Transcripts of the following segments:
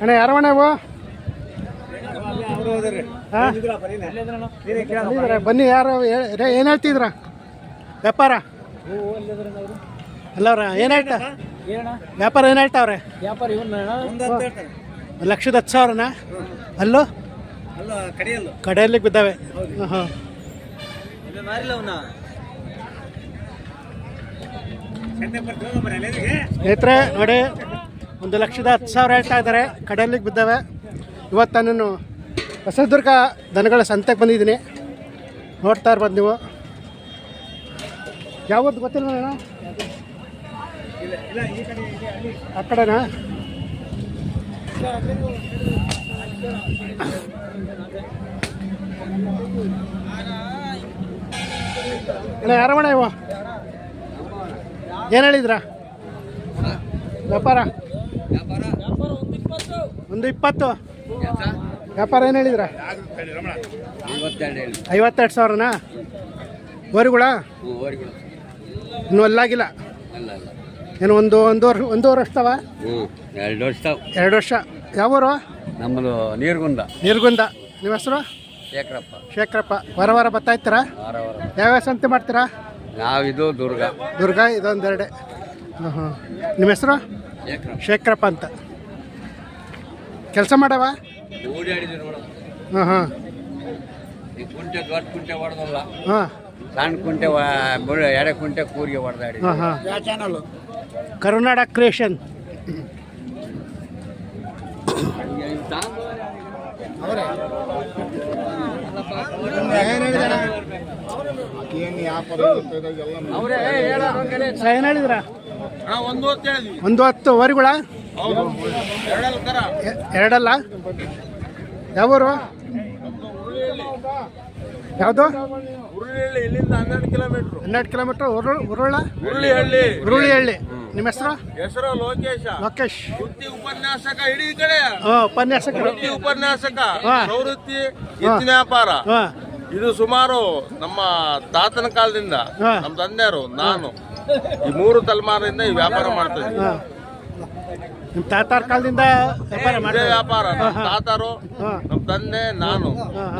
ಅಣ್ಣ ಯಾರು ಮಣ್ಣ ಹಾ? ಅಲ್ಲಿದಾರೆ. ಬನ್ನಿ ಯಾರು ಏನು ಹೇಳ್ತಿದ್ರ ವ್ಯಾಪಾರ? ಅಲ್ಲವ್ರ ಏನ್ ಹೇಳ್ತಾ? ವ್ಯಾಪಾರ ಏನು ಹೇಳ್ತಾವ್ರೆ? ವ್ಯಾಪಾರ ಲಕ್ಷದ ಹತ್ತು ಸಾವಿರನ? ಅಲ್ಲೋ? ಕಡಿಯಲ್ಲ. ಬಿದ್ದಾವೆ. ಹಾಂ ಇದು ಸ್ನೇಹಿತರೆ, ನೋಡಿ, ಒಂದು ಲಕ್ಷದ ಹತ್ತು ಸಾವಿರ ಹೇಳ್ತಾ ಇದ್ದಾರೆ. ಕಡಲಿಗೆ ಬಿದ್ದಾವೆ. ಇವತ್ತು ನಾನು ಹೊಸದುರ್ಗ ದನಗಳ ಸಂತೆಗೆ ಬಂದಿದ್ದೀನಿ. ನೋಡ್ತಾ ಇರ್ಬೋದು ನೀವು. ಯಾವತ್ತು ಗೊತ್ತಿಲ್ಲ ಆ ಕಡೆನಾ? ಅಣ್ಣ ಯಾರವಣ ಇವ? ಏನು ಹೇಳಿದ್ರ? ವ್ಯಾಪಾರ? ಒಂದು ಇಪ್ಪತ್ತು. ವ್ಯಾಪಾರ ಏನು ಹೇಳಿದ್ರ? ಐವತ್ತೆರಡು ಸಾವಿರನಾ? ಓರಿಗಳು ಇನ್ನೂ ಅಲ್ಲಾಗಿಲ್ಲ. ಅಲ್ಲ ಅಲ್ಲ ಏನು ಒಂದು ಒಂದು ವರ್ಷ ಒಂದೂವರೆ ವರ್ಷ ಎರಡು ವರ್ಷ. ಎರಡು ವರ್ಷ ಯಾವೂರು ನಮ್ಮದು ನೀರ್ಗುಂದ. ನೀರ್ಗುಂದ. ನಿಮ್ಮ ಹೆಸರು? ಶೇಖರಪ್ಪ. ಶೇಖರಪ್ಪ. ವಾರ ವಾರ ಬರ್ತಾ ಇರ್ತೀರಾ? ಯಾವ ಸಂತೆ ಮಾಡ್ತೀರಾ? ನಾವಿದು ದುರ್ಗ. ದುರ್ಗ ಇದೊಂದೆರಡೆ. ಹಾಂ ಹಾಂ ನಿಮ್ಮ ಹೆಸರು? ಶೇಖರಪ್ಪ. ಅಂತ. ಕೆಲಸ ಮಾಡವ? ಹಾಂ ಹಾಂ ಈ ಕುಂಟೆ ದೊಡ್ಡ ಕುಂಟೆ ಹೊಡೆದಲ್ಲ. ಹಾಂ ಸಣ್ಣ ಕುಂಟೆ ವ- ಎಡೆ ಕುಂಟೆ ಕೂರಿಗೆ ಹೊಡೆದಾಡಿ ಹಾಂ ಹಾಂ ಕರುನಾಡ ಕ್ರಿಯೇಷನ್. ಏನು ಒಂದು ಹೊತ್ತು ಹೇಳಿದ್ವಿ. ಒಂದು ಹತ್ತು ವರಿಗಳ ಹೌದು ಎರಡಲ್ಲ ಕರ. ಎ- ಎರಡಲ್ಲ? ಯಾವೂರು? ಯಾವುದು? ಹನ್ನೆರಡು ಕಿಲೋಮೀಟರ್. ಹನ್ನೆರಡು ಕಿಲೋಮೀಟ್ರ್ ಉರುಳ ಉರುಳ? ಉರುಳಿಹಳ್ಳಿ ಉರುಳಿಹಳ್ಳಿ ನಿಮ್ಮ ಹೆಸರು? ಹೆಸರು ಲೋಕೇಶ. ಲೋಕೇಶ್. ವೃತ್ತಿ ಉಪನ್ಯಾಸಕ ಇಡೀ ಕಡೆ. ಉಪನ್ಯಾಸಕ. ಉಪನ್ಯಾಸಕ ಹಾ. ಪ್ರವೃತ್ತಿ ವ್ಯಾಪಾರ. ಹಾಂ. ಇದು ಸುಮಾರು ನಮ್ಮ ತಾತನ ಕಾಲದಿಂದ. ನಮ್ಮ ತಂದೆಯರು ನಾನು ಈ ಮೂರು ತಲೆಮಾರಿಂದ ಈ ವ್ಯಾಪಾರ ಮಾಡ್ತಾ ಇದ್ದೀನಿ. ಹಾಂ. ನಿಮ್ಮ ತಾತಾರ ಕಾಲದಿಂದ ವ್ಯಾಪಾರ ಇದೇ ಮಾಡ್ತಾರೆ ವ್ಯಾಪಾರ ನಮ್ಮ ತಾತರು ನಮ್ಮ ತಂದೆ ನಾನು.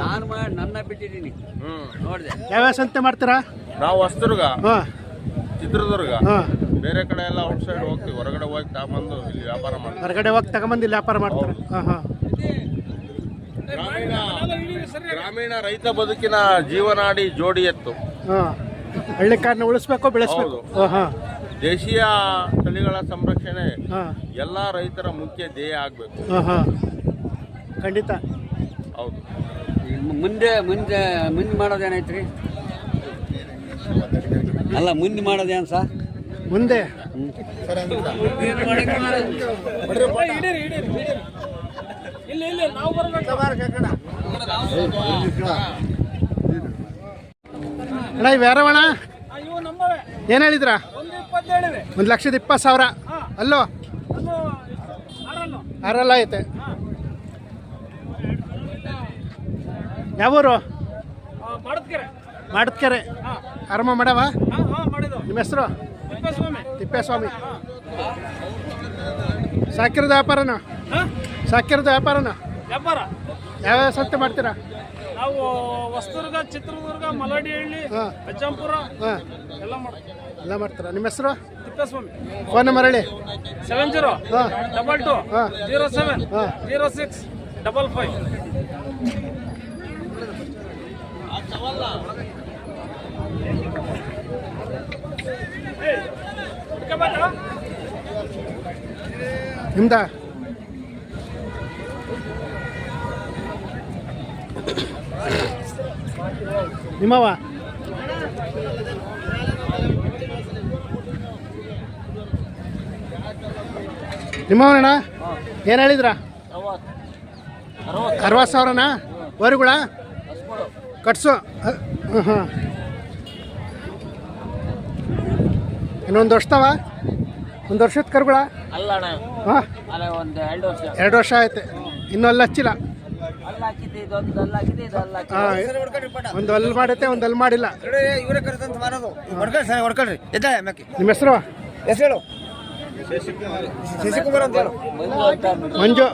ನಾನು ಮಾಡಿ ನನ್ನ ಬಿಟ್ಟಿದ್ದೀನಿ. ಹ್ಮ್. ನೋಡಿದೆ. ಯಾವ್ಯಾವ ಸಂತೆ ಮಾಡ್ತೀರಾ? ನಾವು ಹೊಸದುರ್ಗ ಹಾಂ. ಚಿತ್ರದುರ್ಗ. ಹಾಂ. ಬೇರೆ ಕಡೆ ಎಲ್ಲ ಔಟ್ ಸೈಡ್ ಹೋಗ್ತೀವಿ. ಹೊರಗಡೆ ಹೋಗಿ ತಗೊಂಬಂದು ಇಲ್ಲಿ ವ್ಯಾಪಾರ ಮಾಡ್ತೀವಿ. ಹೊರಗಡೆ ಹೋಗಿ ತಗೊಂಬಂದು ಇಲ್ಲಿ ವ್ಯಾಪಾರ ಮಾಡ್ತಾರೆ? ಹಾಂ ಹಾಂ. ಗ್ರಾಮೀಣ ಗ್ರಾಮೀಣ ರೈತ ಬದುಕಿನ ಜೀವನಾಡಿ ಜೋಡಿ ಎತ್ತು. ಹಾಂ. ಹಳ್ಳಿಕಾರನ್ನ ಉಳಿಸ್ಬೇಕು ಬೆಳೆಸ್ಬೇಕು. ಹೌದು. ಹಾಂ ಹಾಂ. ದೇಶೀಯ ತಳಿಗಳ ಸಂರಕ್ಷಣೆ ಹಾಂ. ಎಲ್ಲಾ ರೈತರ ಮುಖ್ಯ ಧ್ಯೇಯ ಆಗ್ಬೇಕು. ಹಾಂ ಹಾಂ. ಖಂಡಿತ. ಹೌದು. ಮುಂದೆ ಮುಂದೆ ಮುಂದೆ ಮಾಡೋದೇನೈತ್ರಿ ಅಲ್ಲ ಮುಂದೆ ಮಾಡೋದೇನು ಸಾ? ಮುಂದೆ. ಅಣ್ಣ ಇವು ಯಾರವಣ ಏನು ಹೇಳಿದ್ರ? ಒಂದು ಲಕ್ಷದ ಇಪ್ಪತ್ತು ಸಾವಿರ. ಅಲ್ಲೋ? ಆರಲ್ಲ. ಐತೆ. ಯಾವೂರು? ಮಾಡದ್ಕೆರೆ. ಆರಾಮ ಮಾಡವ? ನಿಮ್ಮ ಹೆಸರು? ತಿಪ್ಪೇಸ್ವಾಮಿ. ಸಾಕಿರದ ವ್ಯಾಪಾರನ? ಸಾಕಿರದ ವ್ಯಾಪಾರನ? ವ್ಯಾಪಾರ. ಯಾವ್ಯಾವ ಸಂತೆ ಮಾಡ್ತೀರಾ? ನಾವು ಹೊಸದುರ್ಗ ಚಿತ್ರದುರ್ಗ ಮಲಡಿಹಳ್ಳಿ ಅಜ್ಜಂಪುರ ಎಲ್ಲ ಮಾಡ್ತೀವಿ ಎಲ್ಲ ಮಾಡ್ತೀರಾ? ನಿಮ್ಮ ಹೆಸರು? ತಿಪ್ಪೇಸ್ವಾಮಿ. ಫೋನ್ ನಂಬರ್ ಹೇಳಿ. Seven zero double two zero seven zero six double five ನಿಮ್ದ? ನಿಮ್ಮವ ನಿಮ್ಮವನಣ್ಣ ಏನು ಹೇಳಿದ್ರ? ಅರವತ್ತು ಸಾವಿರನಾ? ವರಿಗಳ? ಕಟ್ಸು. ಹಾಂ ಹಾಂ. ಇನ್ನೊಂದು ವರ್ಷದವ? ಒಂದು ವರ್ಷದ ಕರುಗಳ? ಅಲ್ಲ ಅಣ್ಣ ಹಾಂ ಎರಡು ವರ್ಷ ಆಯ್ತು. ಇನ್ನೂ ಅಲ್ಲಿ ಹಚ್ಚಿಲ್ಲ. ಒಂದು ಅಲ್ಲಿ ಮಾಡೈತೆ ಒಂದು ಅಲ್ಲಿ ಮಾಡಿಲ್ಲ. ಇವರೇ ಹೊಡ್ಕೊಳ್ರಿ ಸರ್ ಹೊಡ್ಕೊಳ್ರಿ. ನಿಮ್ಮ ಹೆಸರು? ಹೆಸರು ಶಶಿಕುಮಾರ್ ಅಂತ ಹೇಳು. ಮಂಜು.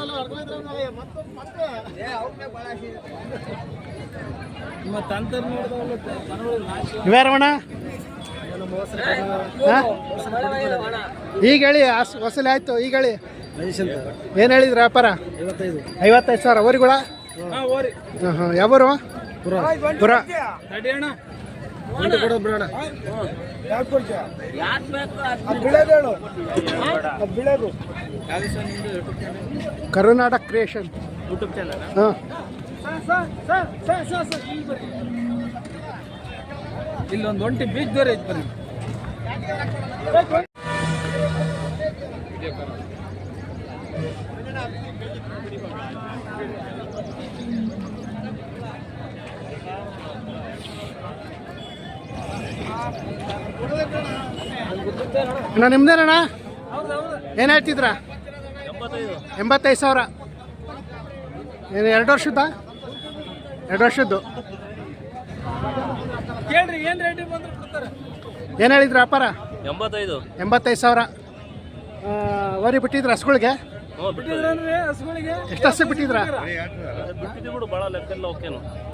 ಇವ್ಯಾರವಣ ಈಗ ಹೇಳಿ ಆಸ್- ವಸೂಲಿ ಆಯ್ತು ಈಗ ಹೇಳಿ. ಏನು ಹೇಳಿದ್ರಿ ವ್ಯಾಪಾರ? ಐವತ್ತೈದು. ಸಾವಿರ ಅವರಿಗಳ ಹಾ ಹಾಂ ಯಾವರು? ಪುರ. ಕರ್ನಾಟಕ ಕ್ರಿಯೇಷನ್. ಯೂಟ್ಯೂಬ್ ಚಾನಲ್ ಹಾಂ. ಇಲ್ಲೊಂದು ಒಂಟಿ ಬೀಚ್ ದೂರ ಐತೆ ಬನ್ನಿ. ಅಣ್ಣ ನಿಮ್ದೇನಣ್ಣ? ಏನು ಹೇಳ್ತಿದ್ರ? ಎಂಬತ್ತೈದು ಸಾವಿರ. ಏನು ಎರಡು ವರ್ಷದ ಎರಡು ವರ್ಷದ್ದು. ಕೇಳ್ರಿ ಏನ್ ಹೇಳಿದ್ರ ಅಪ್ಪಾರ ಎಂಬತ್ತೈದು. ಎಂಬತ್ತೈದು ಸಾವಿರ. ಆ, ವರಿ ಬಿಟ್ಟಿದ್ರ ಹಸುಗಳಿಗೆ? ಬಿಟ್ಟಿದ್ರನ್ರಿ ಹಸುಗಳಿಗೆ? ಎಷ್ಟು ಹಸು ಬಿಟ್ಟಿದ್ರ?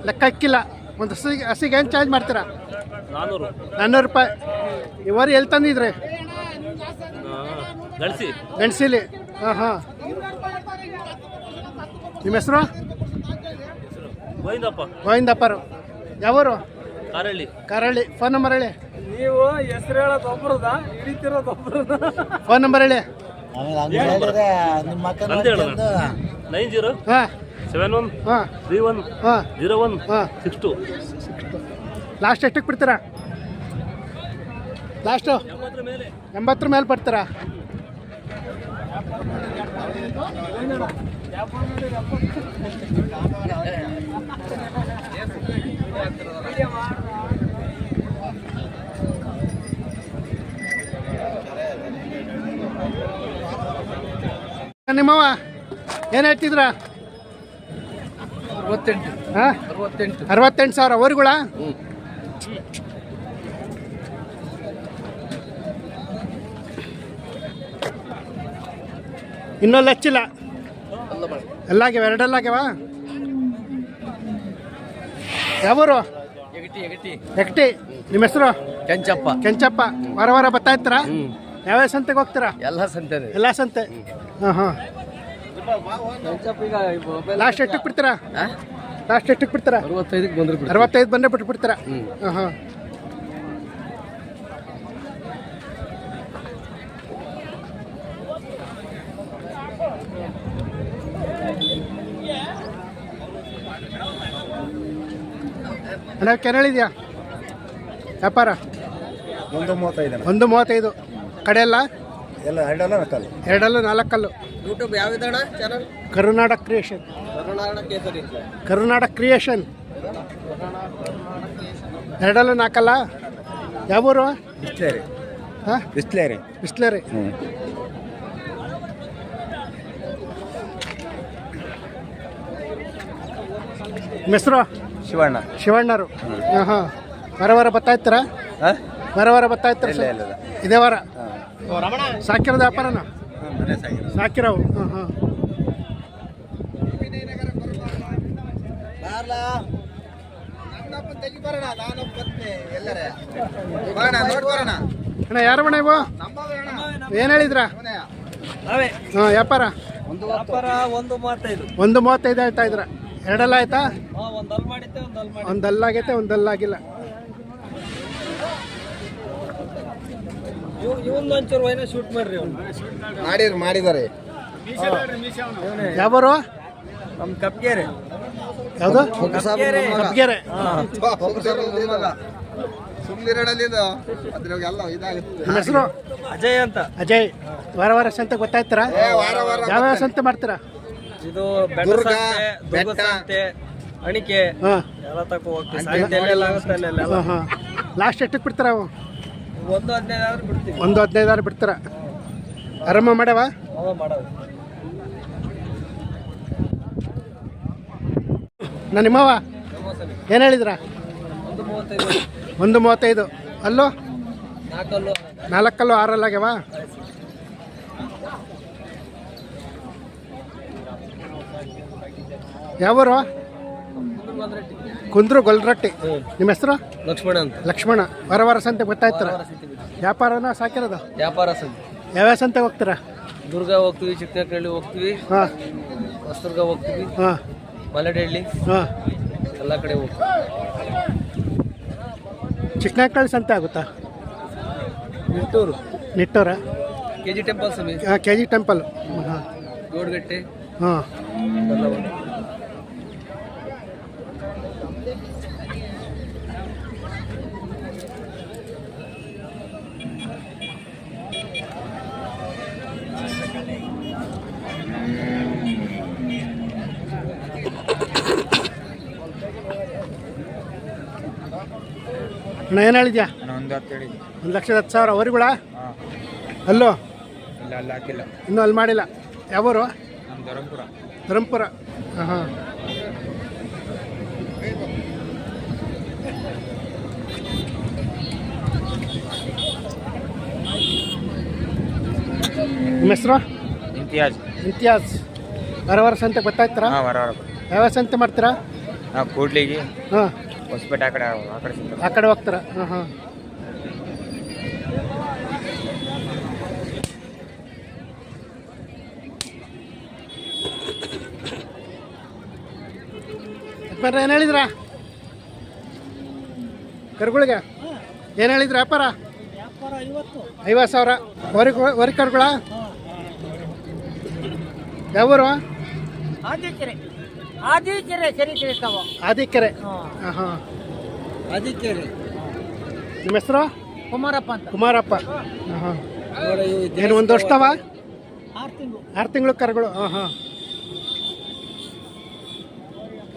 ಲೆಕ್ಕ ಇಕ್ಕಿಲ್ಲ. ಒಂದು ಹಸಿಗೆ ಹಸಿಗೆ ಏನು ಚಾರ್ಜ್ ಮಾಡ್ತೀರಾ? ನಾನ್ನೂರು ನಾನ್ನೂರು ರೂಪಾಯಿ. ಈ ವರಿ ಎಲ್ಲಿ ತಂದಿದ್ರಿ? ಗಣಸಿ. ಗಣಸಿಲಿ. ಹಾಂ ಹಾಂ. ನಿಮ್ಮ ಹೆಸರು? ಗೋವಿಂದಪ್ಪ. ಗೋವಿಂದಪ್ಪರು. ಯಾವರು? ಕಾರಳ್ಳಿ. ಕಾರಳ್ಳಿ. ಫೋನ್ ನಂಬರ್ ಹೇಳಿ. ನೀವು ಹೆಸರು ಹೇಳೋದು ಒಬ್ರದ ಹಿಡಿತಿರೋದು ಒಬ್ಬರದ ಫೋನ್ ನಂಬರ್ ಹೇಳಿ. Nine zero. ಹಾಂ. ಸೆವೆನ್ ಒನ್ ಹಾಂ. ತ್ರೀ ಒನ್ ಹಾಂ. ಜೀರೋ ಒನ್ ಹಾಂ. Six two. ಲಾಸ್ಟ್ ಎಷ್ಟಕ್ಕೆ ಬಿಡ್ತೀರಾ? ಲಾಸ್ಟು ಎಂಬತ್ತರ ಮೇಲೆ ಬರ್ತೀರಾ? ನಿಮ್ಮವ ಏನು ಹೇಳ್ತಿದ್ರಾ? ಹಾಂ? ಅರವತ್ತೆಂಟು. ಸಾವಿರ. ಅವರುಗಳ ಇನ್ನೊಂದು ಹಚ್ಚಿಲ್ಲ. ಎಲ್ಲ ಆಗ್ಯಾವ? ಎರಡೆಲ್ಲ ಎಗಟಿ ಎಗಟಿ. ಎಕ್ಟಿ ನಿಮ್ಮ ಹೆಸರು? ಕೆಂಚಪ್ಪ. ಕೆಂಚಪ್ಪ. ವಾರ ವಾರ ಬರ್ತಾ ಇರ್ತೀರಾ? ಯಾವ್ಯಾವ ಸಂತೆಗೆ ಹೋಗ್ತೀರಾ? ಎಲ್ಲ ಸಂತೆ ಎಲ್ಲ ಸಂತೆ. ಹಾಂ ಹಾಂ ಲಾಸ್ಟ್ ಎಷ್ಟಕ್ಕೆ ಬಿಡ್ತೀರಾ? ಲಾಸ್ಟ್ ಎಷ್ಟಕ್ಕೆ ಬಿಡ್ತೀರಾ? ಅರವತ್ತೈದಕ್ಕೆ ಬಂದ್ರೆ ಅರವತ್ತೈದು ಬಂದ್ರೆ ಬಿಟ್ಟು ಬಿಡ್ತೀರಾ. ಹಾಂ ಹಾಂ. ಅಣ್ಣ ಕೆನಳಿದ್ಯಾ ವ್ಯಾಪಾರ? ಒಂದು ಮೂವತ್ತೈದು ಒಂದು ಮೂವತ್ತೈದು. ಕಡೆ ಎಲ್ಲ ಎರಡಲ್ಲ ನಾಲ್ಕಲ್ಲ. ಎರಡಲ್ಲ ನಾಲ್ಕಲ್ಲು. YouTube ಯಾವ್ದಣ್ಣ channel Karnataka creation Karnataka Kesari Karnataka creation ಎರಡಲ್ಲ ನಾಲ್ಕಲ್ಲ? ಯಾವೂರು ಬಿಸ್ಲೇರಿ. ಹಾಂ? ಬಿಸ್ಲೇರಿ. ಬಿಸ್ಲೇರಿ. ಹ್ಞೂ ನಿಮ್ಮ ಹೆಸರು? ಶಿವಣ್ಣ. ಶಿವಣ್ಣರು. ಹಾಂ ಹಾಂ. ವಾರ ವಾರ ಬರ್ತಾ ಇರ್ತೀರಾ? ಹಾಂ? ವಾರ ವಾರ ಬರ್ತಾ ಇತ್ತು ಇಲ್ಲ, ಇಲ್ಲ, ಇಲ್ಲ. ಇದೇ ವಾರ? ಸಾಕಿರೋದು ವ್ಯಾಪಾರನ? ಸಾಕಿರೋ ಸಾಕಿರೋವು? ಹಾಂ ಹಾಂ. ಅಣ್ಣ ಯಾರು ಬಣ್ಣ ಇವು? ಏನು ಹೇಳಿದ್ರ? ಹಾಂ ವ್ಯಾಪಾರ? ಒಂದು ವ್ಯಾಪಾರ ಒಂದು ಮೂವತ್ತೈದು. ಒಂದು ಮೂವತ್ತೈದು ಹೇಳ್ತಾ ಇದ್ರ? ಎರಡಲ್ಲ ಆಯ್ತಾ? ಒಂದಲ್ಲಾಗೈತೆ ಅಲ್ಲಿ ಮಾಡಿದ್ದೆ ಒಂದು ಅಲ್ಲಿ ಮಾಡಿ ಒಂದು ಅಲ್ಲಾಗೈತೆ ಒಂದು ಅಲ್ಲಾಗಿಲ್ಲ ಇವನ್ ಒಂಚೂರು ವೈನ ಶೂಟ್ ಮಾಡ್ರಿ ಅವ್ನು? ಮಾಡಿರ್ ಮಾಡಿದ್ದಾರೆ. ಯಾವರು? ನಮ್ಮ ಕಪ್ಗೆರೆ. ಯಾವುದು? ಕಪ್ಗೆರೆ. ಹೆಸರು? ಅಜಯ್ ಅಂತ. ಅಜಯ್. ವಾರ ವಾರ ಸಂತೆ ಗೊತ್ತಾಯ್ತಾರ ಯಾವ ವಾರ ವಾರ ಯಾವ್ಯಾವ ಸಂತೆ ಮಾಡ್ತೀರಾ? ಇದು ಬೆಟ್ಟ ದುರ್ಗ, ಸಂತೆ, ಬೆಟ್ಟ. ಸಂತೆ ಅಣಿಕೆ. ಹಾಂ. ಎಲ್ಲ ತಕೋ ಹೋಗ್ತೀವಿ. ಲಾಸ್ಟ್ ಎಷ್ಟಕ್ಕೆ ಬಿಡ್ತಾರ ಅವು? ಒಂದು ಹದಿನೈದು ಬಿಡ್ತೀವಿ. ಒಂದು ಹದಿನೈದಾರು ಬಿಡ್ತೀರಾ? ಆರಾಮ ಮಾಡ್ಯಾವ? ಅವ ಮಾಡೋದು ನಾನು ನಿಮ್ಮವ ಏನು ಹೇಳಿದ್ರ? ಒಂದು ಮೂವತ್ತೈದು. ಒಂದು ಮೂವತ್ತೈದು. ಅಲ್ಲೋ? ನಾಲ್ಕಲ್ಲು. ನಾಲ್ಕಲ್ಲು ಆರಲ್ಲ ಯಾವ ಯಾವೂರು? ಕುಂದ್ರು ಗೊಲ್ರಟ್ಟಿ. ನಿಮ್ಮ ಹೆಸರು? ಲಕ್ಷ್ಮಣ ಅಂತ. ಲಕ್ಷ್ಮಣ. ವಾರ ವಾರ ಸಂತೆ ಗೊತ್ತಾಯ್ತಾರ ವ್ಯಾಪಾರನ ಸಾಕಿರೋದು? ವ್ಯಾಪಾರ ಸಂತೆ. ಯಾವ್ಯಾವ ಸಂತೆ ಹೋಗ್ತೀರಾ? ದುರ್ಗ ಹೋಗ್ತೀವಿ ಚಿಕ್ಕನಹಳ್ಳಿ ಹೋಗ್ತೀವಿ. ಹಾಂ. ಹೊಸದುರ್ಗ ಹೋಗ್ತೀವಿ. ಹಾಂ. ಮಲೆಡಹಳ್ಳಿ ಹಾಂ. ಎಲ್ಲ ಕಡೆ ಹೋಗ್ತೀವಿ. ಚಿಕ್ಕನಕಳ್ಳಿ ಸಂತೆ ಆಗುತ್ತಾ? ನಿಟ್ಟೂರು. ನಿಟ್ಟೂರ? ಕೆ ಜಿ ಟೆಂಪಲ್ ಸಮೀಪ ಕೆ ಜಿ ಟೆಂಪಲ್. ಹಾಂ. ಗೋಡ್ಗಟ್ಟೆ ಹಾಂ ಅಣ್ಣ ಏನು ಹೇಳಿದ್ಯಾ? ಒಂದು ಹತ್ತು ಒಂದು ಲಕ್ಷದ ಹತ್ತು ಸಾವಿರ. ಅವರಿಗಳ? ಹಾಂ. ಅಲ್ಲೋ? ಇಲ್ಲ ಅಲ್ಲಿ ಹಾಕಿಲ್ಲ. ಇನ್ನೂ ಅಲ್ಲಿ ಮಾಡಿಲ್ಲ. ಯಾವರು? ನಮ್ಮ ಧರಂಪುರ. ಧರ್ಮಪುರ ಹಾಂ ಹಾಂ. ನಿಮ್ಮ ಹೆಸರು? ಇಂತಿಯಾಜ್ ಇಮ್ತಿಯಾಜ್. ವಾರ ವಾರ ಸಂತೆ ಗೊತ್ತಾಯ್ತಾರ ಹಾಂ ವರ ಯಾವ ಸಂತೆ ಮಾಡ್ತೀರಾ? ಆ ಕೂಡ್ಲಿಗೆ. ಹಾಂ. ಹೊಸಪೇಟೆ ಆ ಕಡೆ ಆ ಕಡೆ ಸಿಗ್ತದೆ ಆ ಕಡೆ ಹೋಗ್ತಾರ? ಹಾಂ ಹಾಂ ಯಜಮಾನ್ರೆ ಏನು ಹೇಳಿದ್ರ? ಕರುಗಳಿಗೆ? ಏನು ಹೇಳಿದ್ರ ಅಪ್ಪಾರ? ಐವತ್ತು ಸಾವಿರ. ವರಿ ವರಿ ಕರುಗಳ? ಯಾವೂರು ಆದಿಕೆರೆ ಆದಿಕೆರೆ ಸರಿ ತಿಳಿತಾವ ಆದಿಕೆರೆ. ಹಾಂ. ಹಾಂ ಅದಕ್ಕೇನೆ ನಿಮ್ಮ ಹೆಸರು? ಕುಮಾರಪ್ಪ ಅಂತ. ಕುಮಾರಪ್ಪ. ಹಾಂ. ಹಾಂ ಏನು ಒಂದು ವರ್ಷದವ ಆರು ತಿಂಗಳು. ಆರು ತಿಂಗಳು ಕರುಗಳು. ಹಾಂ ಹಾಂ.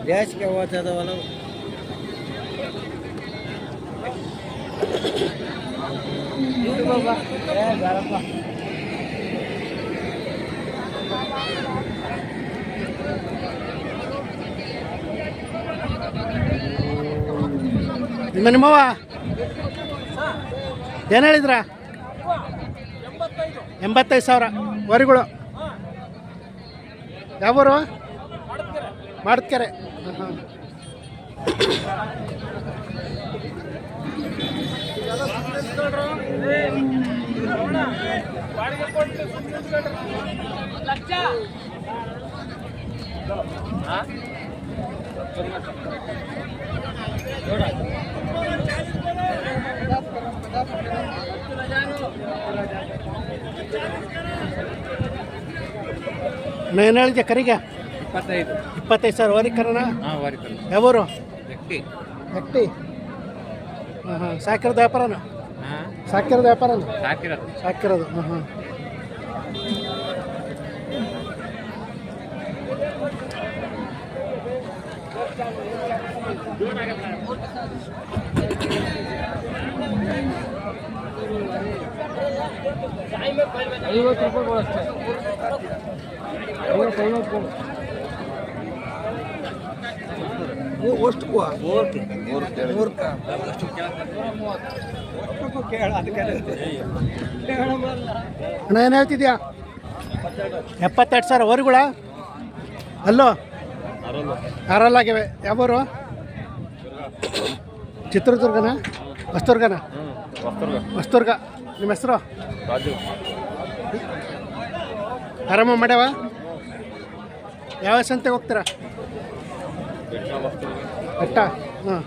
ಬೇಸಿಗೆ ಹೋಗ್ತದವಲ್ಲ ನಿಮ್ಮ ನಿಮ್ಮವ್ವ? ಏನು ಹೇಳಿದ್ರ? ಎಂಬತ್ತೈದು ಸಾವಿರ. ವರಿಗಳು. ಯಾವೂರು? ಮಾಡ್ಕೆರೆ. ಹಾಂ ಹಾಂ ಏನು ಹೇಳಿದ್ದೆ ಕರಿಗೆ? ಇಪ್ಪತ್ತೈದು. ಇಪ್ಪತ್ತೈದು ಸಾವಿರ. ವರಿ ಕರನ ಹಾಂ ವರಿ ಯಾವೂರು? ಎಕ್ಟಿ ಎಕ್ಟಿ ಹಾಂ ಹಾಂ ಸಾಕಿರೋದು ವ್ಯಾಪಾರನ? ಹಾಂ. ಸಾಕಿರೋದು ವ್ಯಾಪಾರನ? ಸಾಕಿರೋದು. ಸಾಕಿರೋದು. ಹಾಂ ಹಾಂ ಐವತ್ತು ರೂಪಾಯಿಗಳು ಅಷ್ಟೇ. ಐವತ್ತು ಐವತ್ತು ಅಣ್ಣ ಏನು ಹೇಳ್ತಿದ್ಯಾ? ಎಪ್ಪತ್ತೆರಡು ಸಾವಿರ ಹೊರಗುಳ? ಅಲ್ಲೋ? ಆರಲ್ಲಾಗಿವೆ ಯಾವರು? ಚಿತ್ರದುರ್ಗನ? ಹೊಸ್ತುರ್ಗನ ಹೊಸದುರ್ಗ. ನಿಮ್ಮ ಹೆಸರು? ರಾಜು. ಆರಾಮ ಮಾಡ್ಯಾವ? ಯಾವ ಸಂತೆಗೆ ಹೋಗ್ತೀರಾ? ಅಟ್ಟ ಹಾಂ